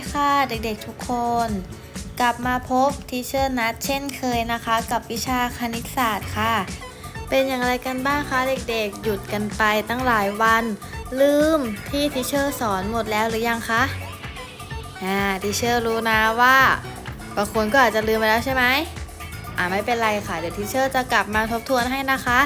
ดีค่ะเด็กๆทุกคน กลับมาพบทีเชอร์นัดเช่นเคยนะคะ กับวิชาคณิตศาสตร์ค่ะ เป็นอย่างไรกันบ้างคะเด็กๆ หยุดกันไปตั้งหลายวัน ลืมที่ทีเชอร์สอนหมดแล้วหรือยังคะอ่าทีเชอร์รู้นะว่าบางคนก็อาจจะลืมไปแล้วใช่ไหมอ่าไม่เป็นไรค่ะ เดี๋ยวทีเชอร์จะกลับมาทบทวนให้นะคะ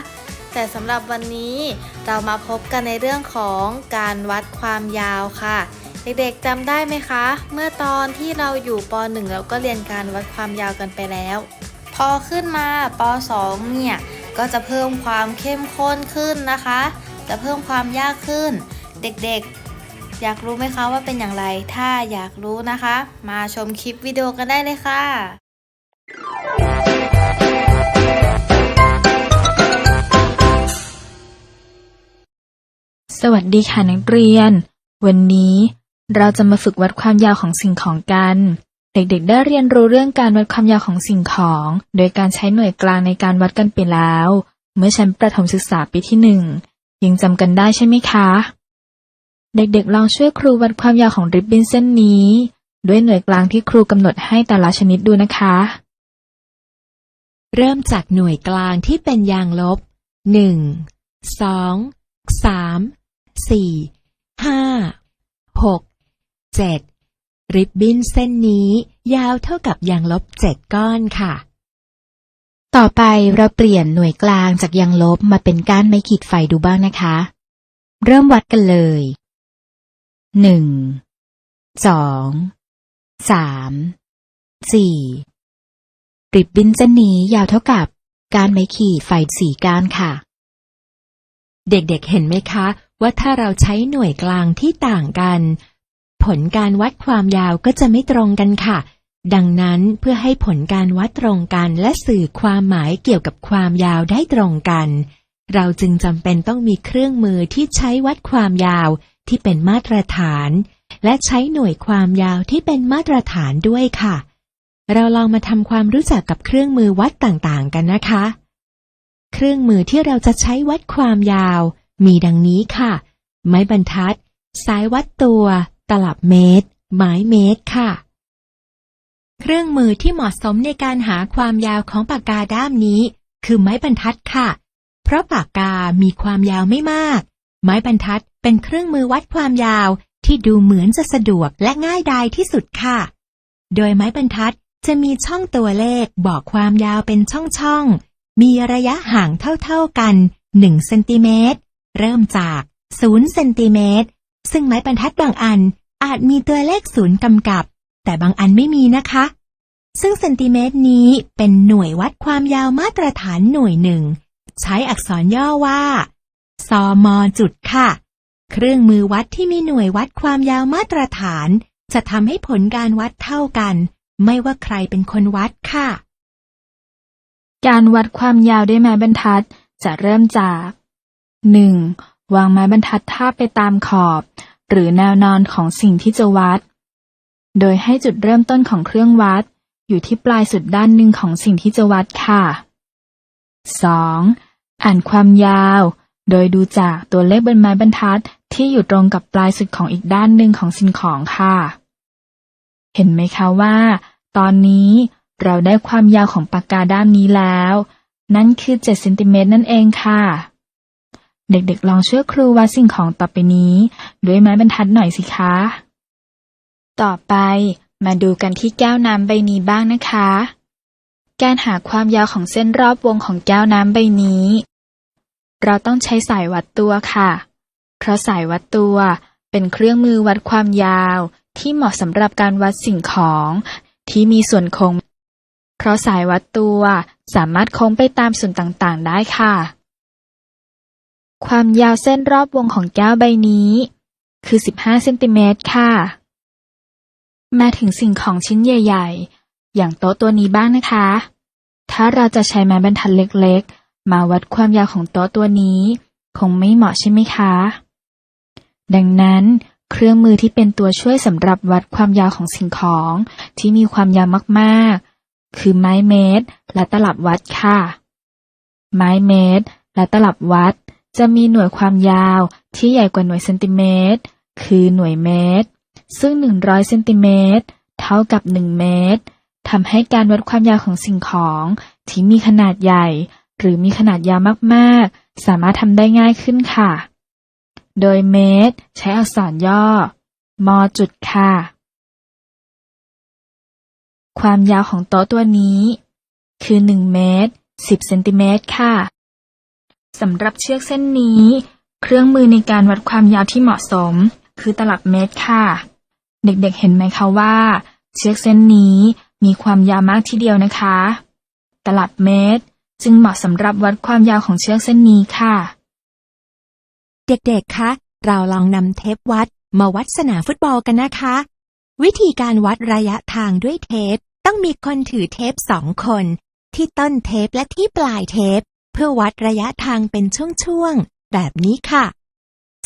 แต่สำหรับวันนี้เรามาพบกันในเรื่องของการวัดความยาวค่ะ เด็กๆจำได้ไหมคะ เมื่อตอนที่เราอยู่ป .1 เราก็เรียนการวัดความยาวกันไปแล้ว พอขึ้นมาป .2 เนี่ยก็จะเพิ่มความเข้มข้นขึ้นนะคะ จะเพิ่มความยากขึ้น เด็กๆ อยากรู้ไหมคะว่าเป็นอย่างไร ถ้าอยากรู้นะคะ มาชมคลิปวิดีโอกันได้เลยค่ะสวัสดีค่ะนักเรียน วันนี้ เราจะมาฝึกวัดความยาวของสิ่งของกัน เด็กๆ ได้เรียนรู้เรื่องการวัดความยาวของสิ่งของ โดยการใช้หน่วยกลางในการวัดกันไปแล้ว เมื่อชั้นประถมศึกษาปีที่หนึ่งยังจำกันได้ใช่ไหมคะ เด็กๆ ลองช่วยครูวัดความยาวของริบบิ้นเส้นนี้ ด้วยหน่วยกลางที่ครูกำหนดให้แต่ละชนิดดูนะคะ เริ่มจากหน่วยกลางที่เป็นยางลบหนึ่งสองสามสี่ห้าหก เจ็ดริบบิ้นเส้นนี้ยาวเท่ากับยางลบเจ็ดก้อนค่ะ ต่อไปเราเปลี่ยนหน่วยกลางจากยางลบมาเป็นก้านไม้ขีดไฟดูบ้างนะคะ เริ่มวัดกันเลยหนึ่งสองสามสี่ริบบิ้นเส้นนี้ยาวเท่ากับก้านไม้ขีดไฟสี่ก้านค่ะ เด็กๆเห็นไหมคะ ว่าถ้าเราใช้หน่วยกลางที่ต่างกัน ผลการวัดความยาวก็จะไม่ตรงกันค่ะ ดังนั้นเพื่อให้ผลการวัดตรงกันและสื่อความหมายเกี่ยวกับความยาวได้ตรงกัน เราจึงจำเป็นต้องมีเครื่องมือที่ใช้วัดความยาวที่เป็นมาตรฐาน และใช้หน่วยความยาวที่เป็นมาตรฐานด้วยค่ะ เราลองมาทำความรู้จักกับเครื่องมือวัดต่างๆ กันนะคะ เครื่องมือที่เราจะใช้วัดความยาว มีดังนี้ค่ะ ไม้บรรทัด สายวัดตัว ตลับเมตรไม้เมตรค่ะ เครื่องมือที่เหมาะสมในการหาความยาวของปากกาด้ามนี้ คือไม้บรรทัดค่ะ เพราะปากกามีความยาวไม่มาก ไม้บรรทัดเป็นเครื่องมือวัดความยาวที่ดูเหมือนจะสะดวกและง่ายดายที่สุดค่ะ โดยไม้บรรทัดจะมีช่องตัวเลขบอกความยาวเป็นช่องๆ มีระยะห่างเท่าๆกัน 1 เซนติเมตร เริ่มจาก 0 เซนติเมตร ซึ่งไม้บรรทัดบางอันอาจมีตัวเลขศูนย์กำกับ แต่บางอันไม่มีนะคะ ซึ่งเซนติเมตรนี้เป็นหน่วยวัดความยาวมาตรฐานหน่วยหนึ่ง ใช้อักษรย่อว่าซมจุดค่ะ เครื่องมือวัดที่มีหน่วยวัดความยาวมาตรฐาน จะทำให้ผลการวัดเท่ากัน ไม่ว่าใครเป็นคนวัดค่ะ การวัดความยาวด้วยไม้บรรทัดจะเริ่มจาก 1. วางไม้บรรทัดทาบไปตามขอบ หรือแนวนอนของสิ่งที่จะวัด โดยให้จุดเริ่มต้นของเครื่องวัด อยู่ที่ปลายสุดด้านหนึ่งของสิ่งที่จะวัดค่ะ 2. อ่านความยาว โดยดูจากตัวเลขบนไม้บรรทัดที่อยู่ตรงกับปลายสุดของอีกด้านหนึ่งของสิ่งของค่ะ เห็นไหมคะว่า ตอนนี้เราได้ความยาวของปากกาด้ามนี้แล้ว นั่นคือ 7 เซนติเมตรนั่นเองค่ะ เด็กๆ ลองช่วยครูวัดสิ่งของต่อไปนี้ ด้วยไม้บรรทัดหน่อยสิคะ ต่อไปมาดูกันที่แก้วน้ำใบนี้บ้างนะคะ การหาความยาวของเส้นรอบวงของแก้วน้ำใบนี้ เราต้องใช้สายวัดตัวค่ะ เพราะสายวัดตัวเป็นเครื่องมือวัดความยาวที่เหมาะสำหรับการวัดสิ่งของที่มีส่วนโค้ง เพราะสายวัดตัวสามารถโค้งไปตามส่วนต่างๆ ได้ค่ะ ความยาวเส้นรอบวงของแก้วใบนี้ คือ 15เซนติเมตรค่ะ มาถึงสิ่งของชิ้นใหญ่ ๆ อย่างโต๊ะตัวนี้บ้างนะคะ ถ้าเราจะใช้ไม้บรรทัดเล็กๆ มาวัดความยาวของโต๊ะตัวนี้ คงไม่เหมาะใช่ไหมคะ ดังนั้นเครื่องมือที่เป็นตัวช่วยสำหรับวัดความยาวของสิ่งของที่มีความยาวมากๆ คือไม้เมตรและตลับวัดค่ะ ไม้เมตรและตลับวัด จะมีหน่วยความยาวที่ใหญ่กว่าหน่วยเซนติเมตร คือหน่วยเมตร ซึ่ง 100 เซนติเมตรเท่ากับ 1 เมตร ทำให้การวัดความยาวของสิ่งของที่มีขนาดใหญ่ หรือมีขนาดยาวมากๆ สามารถทำได้ง่ายขึ้นค่ะ โดยเมตร ใช้อักษรย่อ มจุดค่ะ ความยาวของโต๊ะตัวนี้ คือ 1 เมตร 10 เซนติเมตรค่ะ สำหรับเชือกเส้นนี้ เครื่องมือในการวัดความยาวที่เหมาะสม คือตลับเมตรค่ะ เด็กๆเห็นไหมคะว่า เชือกเส้นนี้มีความยาวมากทีเดียวนะคะ ตลับเมตร จึงเหมาะสำหรับวัดความยาวของเชือกเส้นนี้ค่ะ เด็กๆ คะ เราลองนำเทปวัดมาวัดสนามฟุตบอลกันนะคะ วิธีการวัดระยะทางด้วยเทป ต้องมีคนถือเทปสองคน ที่ต้นเทปและที่ปลายเทป เพื่อวัดระยะทางเป็นช่วงๆ แบบนี้ค่ะ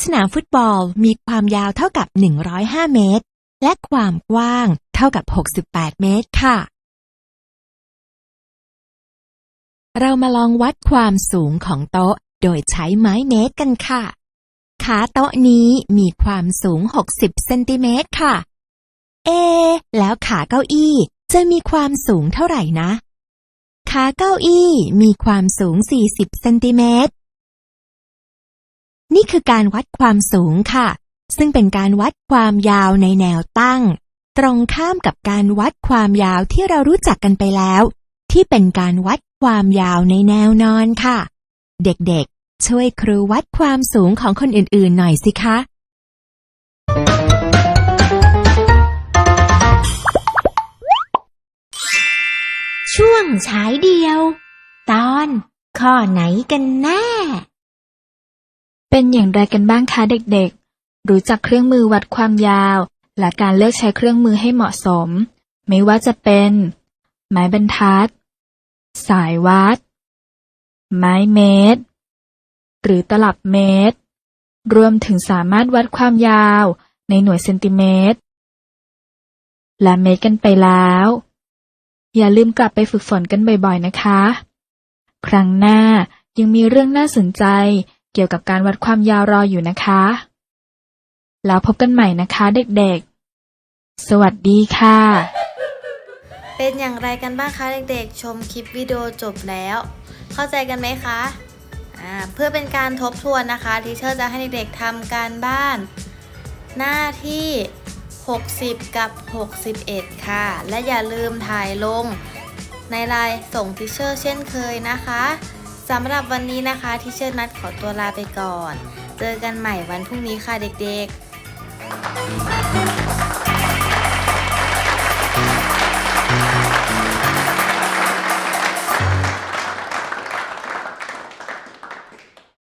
สนามฟุตบอลมีความยาวเท่ากับ 105 เมตร และความกว้างเท่ากับ 68 เมตรค่ะ เรามาลองวัดความสูงของโต๊ะโดยใช้ไม้เมตรกันค่ะ ขาโต๊ะนี้มีความสูง 60 เซนติเมตรค่ะ เอ แล้วขาเก้าอี้จะมีความสูงเท่าไหร่นะ ขาเก้าอี้มีความสูง 40 เซนติเมตร นี่คือการวัดความสูงค่ะ ซึ่งเป็นการวัดความยาวในแนวตั้ง ตรงข้ามกับการวัดความยาวที่เรารู้จักกันไปแล้ว ที่เป็นการวัดความยาวในแนวนอนค่ะ เด็กๆ ช่วยครูวัดความสูงของคนอื่นๆ หน่อยสิคะ ช่วงฉายเดียว ตอนข้อไหนกันแน่ เป็นอย่างไรกันบ้างคะเด็กๆ รู้จักเครื่องมือวัดความยาว และการเลือกใช้เครื่องมือให้เหมาะสม ไม่ว่าจะเป็น ไม้บรรทัด สายวัด ไม้เมตร หรือตลับเมตร รวมถึงสามารถวัดความยาวในหน่วยเซนติเมตร และเมตรกันไปแล้ว อย่าลืมกลับไปฝึกฝนกันบ่อยๆนะคะ ครั้งหน้ายังมีเรื่องน่าสนใจเกี่ยวกับการวัดความยาวรออยู่นะคะ แล้วพบกันใหม่นะคะเด็กๆ สวัสดีค่ะ เป็นอย่างไรกันบ้างคะเด็กๆ ชมคลิปวิดีโอจบแล้ว เข้าใจกันไหมคะเพื่อเป็นการทบทวนนะคะ ทีเชอร์จะให้เด็กๆทำการบ้าน หน้าที่ 60 กับ 61 ค่ะ และอย่าลืมถ่ายลง ในไลน์ส่งทิเชอร์เช่นเคยนะคะสำหรับวันนี้นะคะทิเชอร์นัดขอตัวลาไปก่อน เจอกันใหม่วันพรุ่งนี้ค่ะเด็กๆ